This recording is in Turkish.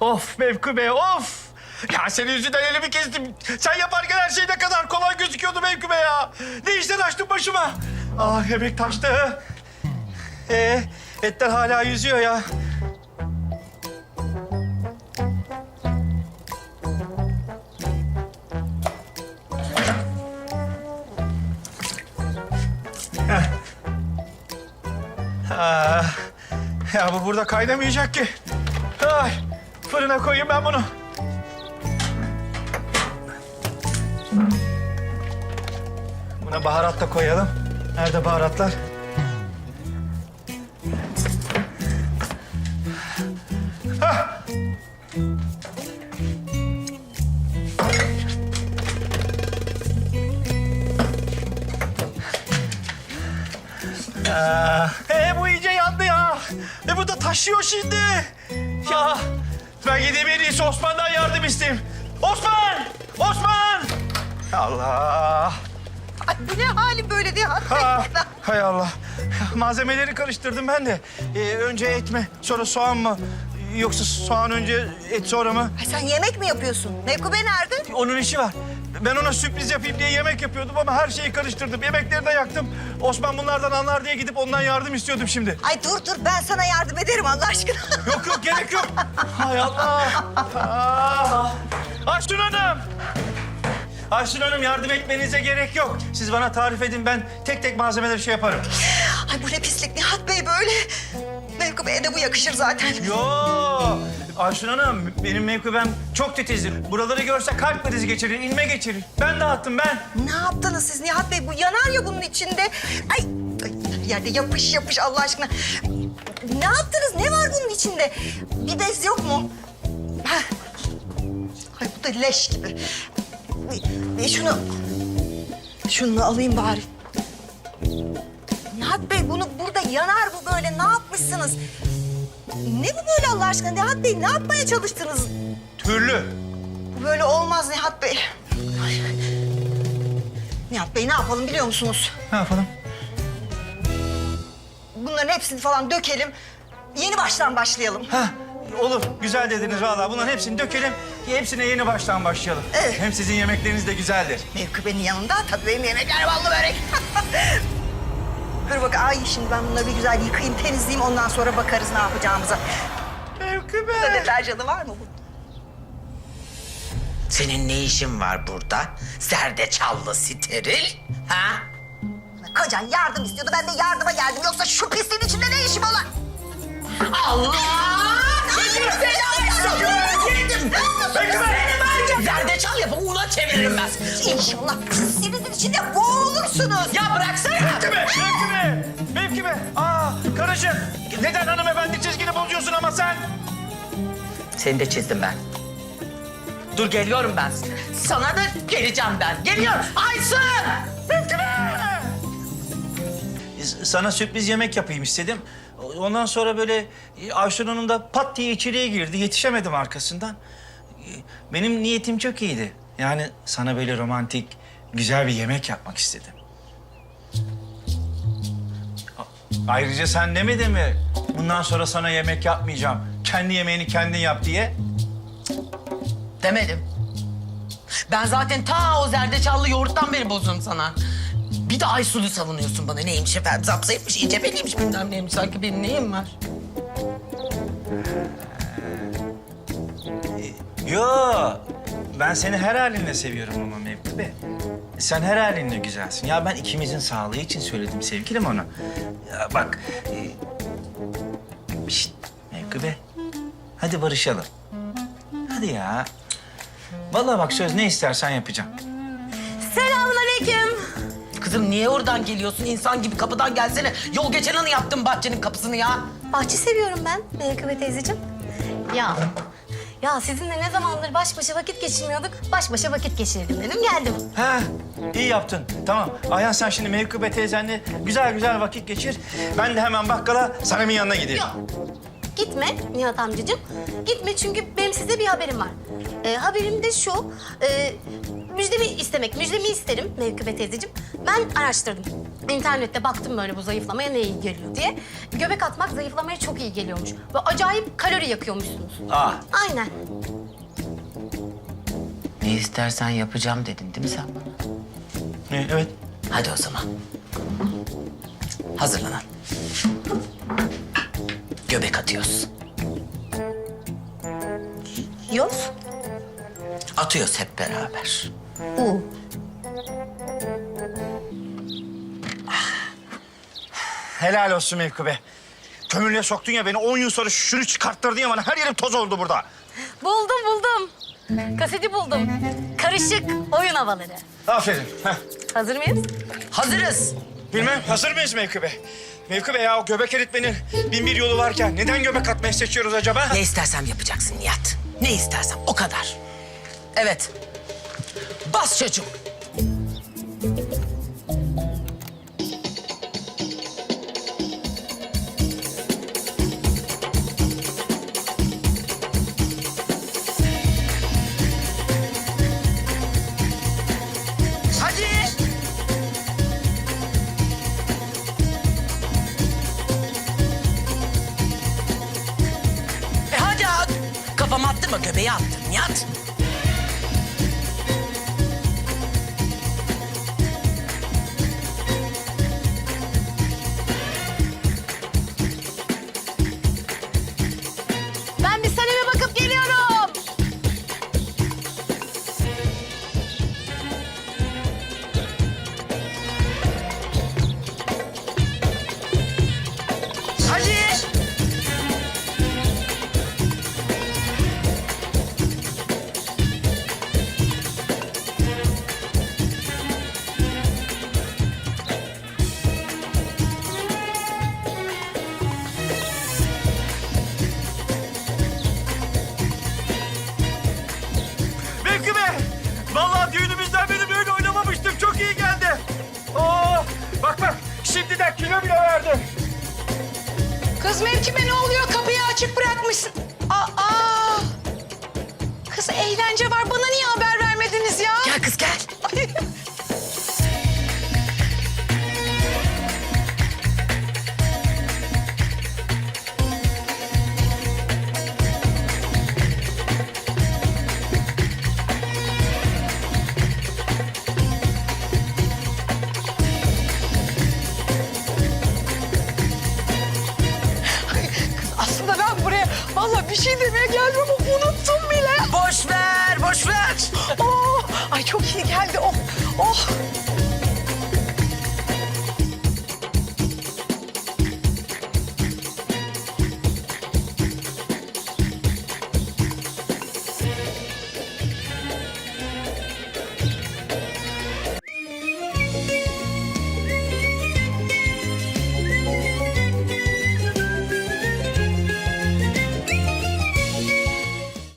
Of Mevku Bey of. Ya senin yüzünden elimi kestim. Sen yaparken her şey ne kadar kolay gözüküyordu Mevku Bey ya. Ne işler açtın başıma. Ah yemek taştı. Ee, etler hala yüzüyor ya. Ah, ya bu burada kaynamayacak ki. Ay, fırına koyayım ben bunu. Buna baharat da koyalım. Nerede baharatlar? Hah! Aa, e, bu iyice yandı ya. E bu da taşıyor şimdi. Ya ben gideyim en iyisi Osman'dan yardım isteyeyim. Osman! Osman! Allah! Ay bu ne hali böyle diye Ha, hay Allah. Malzemeleri karıştırdım ben de. Ee, önce et mi, sonra soğan mı? Yoksa soğan önce, et sonra mı? Ay sen yemek mi yapıyorsun? Mevku Bey nerede? Onun işi var. Ben ona sürpriz yapayım diye yemek yapıyordum ama her şeyi karıştırdım. Yemekleri de yaktım. Osman bunlardan anlar diye gidip ondan yardım istiyordum şimdi. Ay dur dur ben sana yardım ederim Allah aşkına. Yok yok gerek yok. Hay Allah. Aa. Ayşun Hanım. Ayşun Hanım yardım etmenize gerek yok. Siz bana tarif edin ben tek tek malzemeleri şey yaparım. Ay bu ne pislik Nihat Bey böyle. Mevku Bey'e de bu yakışır zaten. Yo. Ayşun Hanım benim mevkibem çok titizdir. Buraları görse kalp krizi geçirir, inme geçirir. Ben dağıttım ben. Ne yaptınız siz Nihat Bey? Bu yanar ya bunun içinde. Ay, yerde yapış yapış Allah aşkına. Ne yaptınız? Ne var bunun içinde? Bir bez yok mu? Heh. Ay bu da leş gibi. E, şunu... Şunu alayım bari. Nihat Bey bunu burada yanar bu böyle. Ne yapmışsınız? Ne bu böyle Allah aşkına Nihat Bey? Ne yapmaya çalıştınız? Türlü. Bu böyle olmaz Nihat Bey. Ay. Nihat Bey ne yapalım biliyor musunuz? Ne yapalım? Bunların hepsini falan dökelim. Yeni baştan başlayalım. Ha olur. Güzel dediniz vallahi. Bunların hepsini dökelim. Hepsine yeni baştan başlayalım. Evet. Hem sizin yemekleriniz de güzeldir. Mevkübenin yanında tabii benim yemekler ballı börek. Dur bak ay şimdi ben bunları bir güzel yıkayayım, temizleyeyim. Ondan sonra bakarız ne yapacağımıza. Burada Mevkibe. deterjanı var mı bu? Senin ne işin var burada? Zerdeçallı steril. Ha? Kocan yardım istiyordu. Ben de yardıma geldim. Yoksa şu pisliğin içinde ne işim olur? Allah! Seni selam ya zerdeçal yapıp una çeviririm ben. İnşallah pisliğinizin içinde boğulursunuz. Ya bıraksana. Karıcığım. Neden hanımefendi çizgini bozuyorsun ama sen? Seni de çizdim ben. Dur geliyorum ben. Sana da geleceğim ben. Geliyorum. Aysun! Sana sürpriz yemek yapayım istedim. Ondan sonra böyle e, Ayşun Hanım da pat diye içeriye girdi. Yetişemedim arkasından. E, Benim niyetim çok iyiydi. Yani sana böyle romantik, güzel bir yemek yapmak istedim. Ayrıca sen demedin mi? Bundan sonra sana yemek yapmayacağım. Kendi yemeğini kendin yap diye. Demedim. Ben zaten ta o zerdeçallı yoğurttan beri bozdum sana. Bir de Aysun'u savunuyorsun bana. Neymiş efendim? Zapsaymış, iyice beliymiş bilmem neymiş. Sanki benim neyim var? Yo, ben seni her halinle seviyorum ama Mevkibe. Sen her halinle güzelsin. Ya ben ikimizin sağlığı için söyledim sevgilim onu. Ya bak, e... Şişt, Mevkibe. Hadi barışalım. Hadi ya. Vallahi bak söz ne istersen yapacağım. Selamünaleyküm. Kızım niye oradan geliyorsun? İnsan gibi kapıdan gelsene. Yol geçen anı yaptım bahçenin kapısını ya. Bahçe seviyorum ben Menkıbe teyzeciğim. Ya, ya sizinle ne zamandır baş başa vakit geçirmiyorduk. Baş başa vakit geçirelim dedim geldim. Ha, iyi yaptın. Tamam. Ayhan sen şimdi Mevkibe teyzenle güzel güzel vakit geçir. Ben de hemen bakkala Sanem'in yanına gideyim. Yok. Gitme Nihat amcacığım. Gitme çünkü benim size bir haberim var. Ee, haberim de şu. e, müjdemi istemek, müjdemi isterim Mevkübe teyzeciğim. Ben araştırdım. İnternette baktım böyle bu zayıflamaya ne iyi geliyor diye. Göbek atmak zayıflamaya çok iyi geliyormuş. Ve acayip kalori yakıyormuşsunuz. Aa, Aynen. Ne istersen yapacağım dedin değil mi sen bana? ne, evet. Hadi o zaman. Hazırlanalım. Göbek atıyoruz. Yoz. Atıyoruz hep beraber. U. Helal olsun Mevkübe. Kömürlüğe soktun ya beni. 10 yıl sonra şunu çıkarttırdın ya bana. Her yerim toz oldu burada. Buldum buldum. Kaseti buldum. Karışık oyun havaları. Aferin. Heh. Hazır mıyız? Hazırız. Bilmem hazır mıyız Mevkübe? Mevkübe ya o göbek eritmenin bin bir yolu varken neden göbek atmayı seçiyoruz acaba? Ne istersem yapacaksın Nihat. Ne istersem o kadar. Evet. Bas çocuğum. Hadi. E hadi at. Kafama attırma göbeği attım Nihat. Kız Mevkime ne oluyor? Kapıyı açık bırakmışsın. Aa! Kız eğlence var. Bana niye haber vermediniz ya? Gel kız gel. Ay, Boş ver,